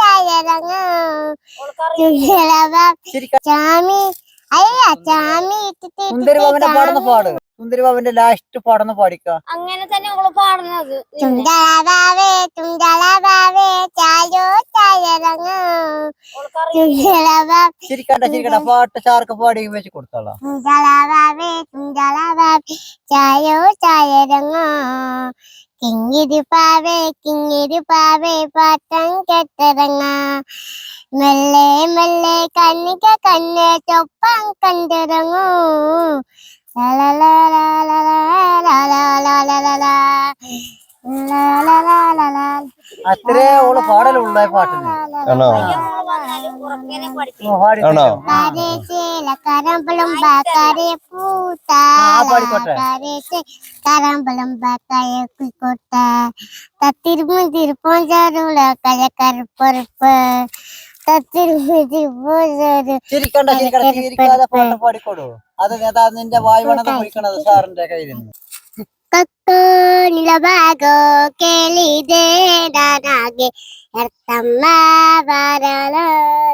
ചായറങ്ങ ചാമി അയ്യ ചാമി പാടുന്ന പാട്. സുന്ദരി ബാബന്റെ ലാസ്റ്റ് പാടുന്ന പാടിക്ക. അങ്ങനെ തന്നെ അവൾ പാടുന്നത്. ചുണ്ടളവാവേ ചുണ്ടളവാവേ ചായോ ചായറങ്ങ ചിരിക്കണ്ട ചിരിക്കണ്ട പാട്ട് ചാർക്ക് പാടി വെച്ച് കൊടുത്തോളാം. ചുണ്ടളവാവേ ചുണ്ടളവാവേ ചായോ ചായറങ്ങ കിങ്ങിരി പാവേ കിങ്ങിരി പാവേ പാട്ടം കെട്ടിറങ്ങ മെല്ലെ മെല്ലെ കണ്ണിക കണ്ണ് ചൊപ്പം കണ്ടിറങ്ങൂ അത്രേ ഓൾ പാടലുള്ള പാട്ടിന് ആണോ ഉറക്കനെ പഠിച്ചു ഓ, പാടി ആണോ? ഓൾ കരമ്പളം പാട്ടിന്? ആ, പാടിക്കോട്ടെ. പൂത്താരേശേ കരമ്പളം ബാക്കാരെ കുയിക്കോട്ട തത്തിരുമ്പ് തിരുപ്പം ചാരു ചിരിക്കണ്ട ചിരിക്കണ്ട ചിരിക്കാതെ പാട്ട് പാടിക്കോളൂ. അത് നേതാ നിന്റെ വായുവണത് കുടിക്കണത് സാറിന്റെ കയ്യിൽ നിന്ന് ಕಕ್ಕೋ ನಿಲಬಾಗೋ ಕೇಳಿದೆ ನಾನಾಗೆ ಎರ್ತಮ್ಮ ಬಾರಲ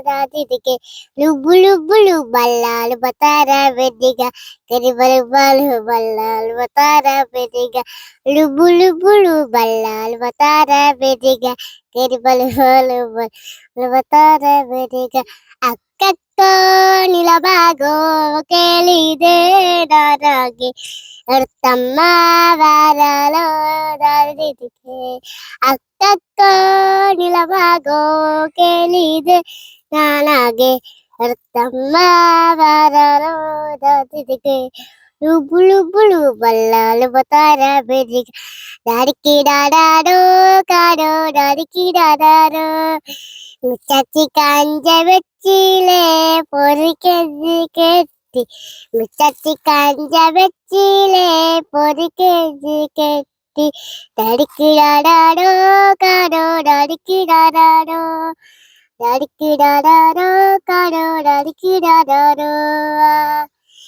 ರಾತಿಗೆ ಲುಬ್ಬು ಲುಬ್ಬುಳು ಬಲ್ಲಾಲು ಬತಾರ ಬೆದ್ದಿಗ ಕರಿಬಲು ಬಾಲು ಬಲ್ಲಾಲು ಬತಾರ ಬೆದ್ದಿಗ ಲುಬ್ಬು ಲುಬ್ಬುಳು ಬಲ್ಲಾಲು ಬತಾರ ಬೆದ್ದಿಗ ಕರಿಬಲು ಬಾಲು ಬಲ್ಲಾಲು ಬತಾರ ಬೆದ್ದಿಗ ಅಕ್ಕಕ್ಕೋ ನಿಲಬಾಗೋ ಕೇಳಿದೆ ನರಗೆ ತಮ್ಮ ವಾರಲೋ ದರಿದಿಕೆ ಅಕ್ಕಕ್ಕೋ ನಿಲಬಾಗೋ ಕೇಳಿದೆ ನನಗೆ ತಮ್ಮ ವಾರಲೋ ದರಿದಿಕೆ రుబులుబులు బల్లాలు బతారా బెదిక దాడికి డాడాడో కాడో దాడికి డాడారో ముచ్చచ్చి కాంజబెట్ വെച്ചിലേ പൊറിക്കഞ്ചി കെട്ടി മുച്ചത്തി കഞ്ച വെച്ചിലേ പൊറിക്കഞ്ചി കെട്ടി. തടിക്കിടാടാടോ കാടോ തടിക്കിടാടാടോ തടിക്കിടാടാടോ കാടോ തടിക്കിടാടാടോ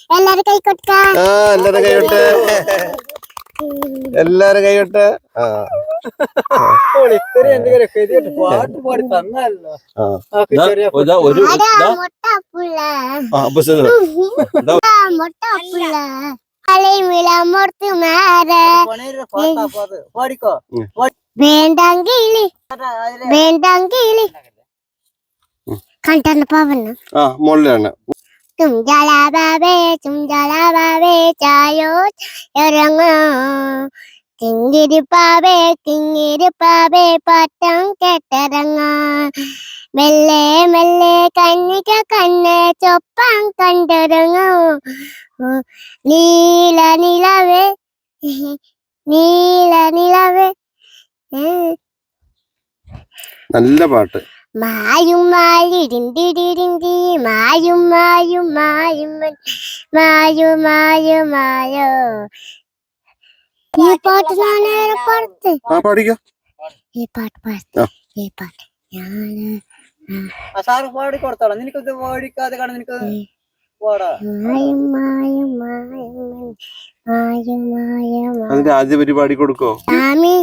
എല്ലാരും കൈ കൊടുക്കാം. എല്ലാരും എല്ലാരും കൊട്ടെ എല്ലാരും കൈവിട്ട് ആ. ഒരു മുട്ട പുള്ള ആ മുകളിലാണ് തും ജലാ ബാബേ തും ജലാ ചായോ ഇറങ്ങ കിങ്ങിരി പാവേ കിങ്ങിരി പാവേ പാട്ടം കേട്ടിറങ്ങ. മെല്ലെ മെല്ലെ കന്നിക കണ്ണ് ചൊപ്പം കണ്ടിറങ്ങൂ. നീല നിലവേ നീല നിലവേ. നല്ല പാട്ട്. മായും മായിടിണ്ടിടിണ്ടി മായും മായും മായും മായു മായു മായോ. ഈ പാട്ട് ഞാൻ പാടത്ത്. ആ പാടിക്കോ. ഈ പാട്ട് പാടത്ത്. ഈ പാട്ട് ഞാൻ സാറ് പാടി കൊടുത്തോളാം. നിനക്കത് പാടിക്കാതെ കാണാൻ നിനക്ക് പാടാ. മായും മായും മായും മൻ- മായും മായും മായും. അതിന്റെ ആദ്യ പരിപാടി കൊടുക്കോ? ചാമി.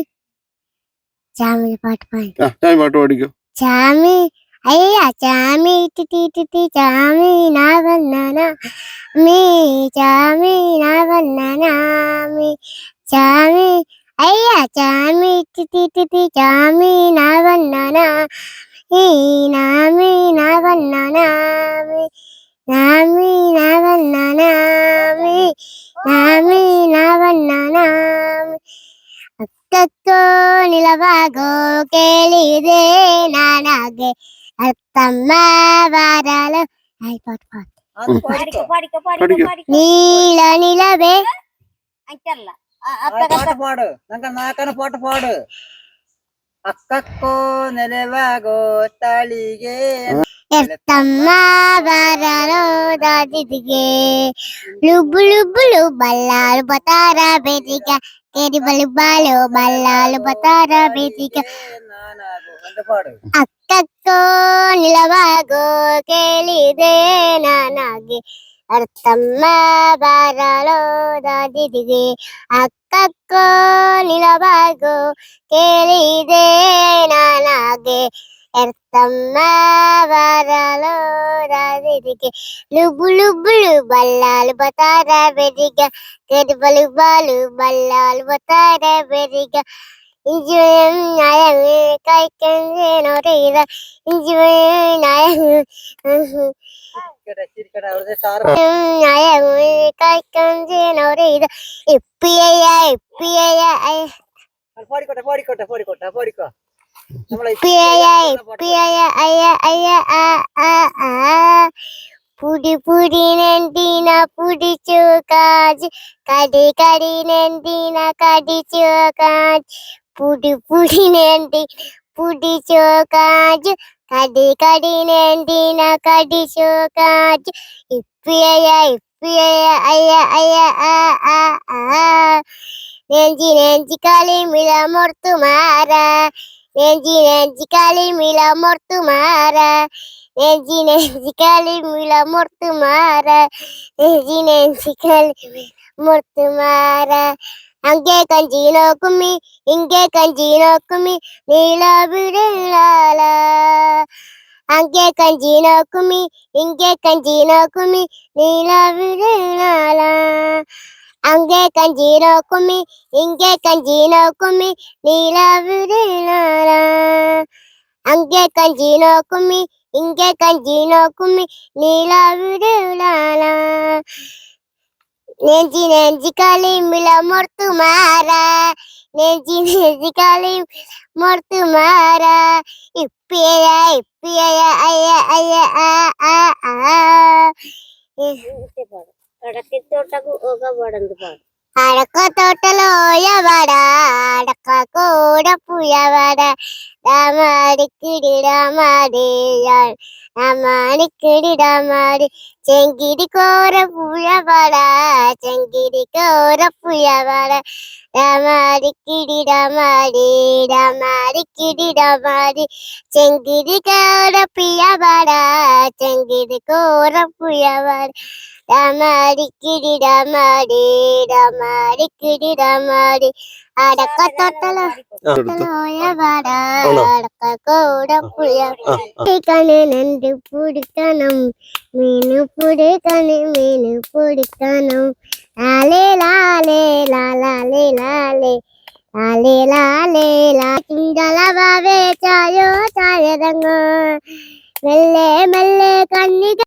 ചാമി പാട്ട് പാടി. ആ പാട്ട് പാടിക്കോ? ചാമി. അയ്യ ചാമി ടിറ്റി ചാമി നാ വന്നന മീ ചാമി നാ വന്നന മീ. சாமி ஐயா சாமி தித்தி தித்தி சாமி நான் வண்ணனா நாமி நான் வண்ணனாமி நாமி நான் வண்ணனாமி நாமி நான் வண்ணனாமி நிலவாகோ கேளிதே நானாகே அத்தம்மா வாராலும் பாட்டு பாட்டு. நீல நிலவே. அஞ்சல்ல ಪಾಠ ಪಾಡು ನಂಗ ನಾಲ್ಕನ ಪಾಠ ಪಾಡು ಅಕ್ಕಕ್ಕೋ ನೆಲವಾಗೋ ತಾಳಿಗೆ ಎತ್ತಮ್ಮ ಬರರೋ ದಾದಿದಿಗೆ ಲುಬು ಲುಬು ಬಲ್ಲಾಲು ಬತಾರ ಬೇದಿಗ ಕೇರಿ ಬಲು ಬಾಲು ಬಲ್ಲಾಲು ಬತಾರ ಬೇದಿಗ ಅಕ್ಕಕ್ಕೋ ನಿಲವಾಗೋ ಕೇಳಿದೆ ನಾನಾಗೆ అర్థమ్మ బారలో దాది దిగి అక్కక్కో నిలబాగు కేలిదే నానాగే ఎర్తమ్మ బారలో దాది దిగి లుబు లుబులు బల్లాలు బతారా వెరిగా గరుబలు బాలు బల్లాలు బతారా వెరిగా. ഇഞ്ചുവയും നയങ്ങ് ചിരിക്കട്ടെ അവിടെ സാർ നയങ്ങ് കഴിക്കണ്ടേ നോറിയില്ല ഇപ്പിയ ഇപ്പിയ പാടിക്കോട്ടെ പാടിക്കോട്ടെ പാടിക്കോട്ടെ പാടിക്കോ. പുടി പുടി നെന്തിന പുടിച്ചു കാജ്? കടി കടി നെന്തിന കടിച്ചു കാജ്? പുടി പുടി നെന്തി പുടിച്ചു കാജ്. കടി കടി നെന്തിന കടിച്ചു കാജ്. ഇപ്പിയ ഇപ്പിയ അയ്യ അയ്യ ആ ആ ആ. നെഞ്ചി നെഞ്ചി കളി മില മുർത്തു മാറാ. നെഞ്ചി നെഞ്ചി കളി മില മുർത്തു മാറാ. നെഞ്ചി നെഞ്ചി കളി മില മുർത്തു அங்கே கஞ்சி நோக்குமி இங்கே கஞ்சி நோக்குமி நீலா விடுலால அங்கே கஞ்சி நோக்குமி இங்கே கஞ்சி நோக்குமி நீலா விடுலால அங்கே கஞ்சி நோக்குமி இங்கே கஞ்சி நோக்குமி நீலா விடுலால அங்கே கஞ்சி நோக்குமி இங்கே கஞ்சி நோக்குமி நீலா விடுலால நெஞ்சி நெஞ்சி காலையும் மொர்த்து மாறா நெஞ்சி நெஞ்சி காலையும் மொர்த்து மாறா ഇപ്പിയ ഇപ്പിയ അയ്യ അയ്യ അടക്കത്തോട്ടലോയവട അടക്ക കൂടപ്പുയവട രാമാടി കിടി രാമാടിയാൾ അമാണിക്കിടിടാമാടി ചെങ്കിരിക്കോര പുഴവട ചെങ്കിരിക്കോര പുഴവട രാമാരിക്കിടിടാമാടി രാമാരിക്കിടിടാമാടി ചെങ്കിരിക്കോര പുഴവട ചെങ്കിരിക്കോര പുഴവട രാമാരിക്കിടിടാമാടി രാമാരിക്കിടിടാമാടി അടക്കത്തോട്ടല. അടക്കൂടപ്പുഴണ്ട് ചായോ ചായരങ്ങ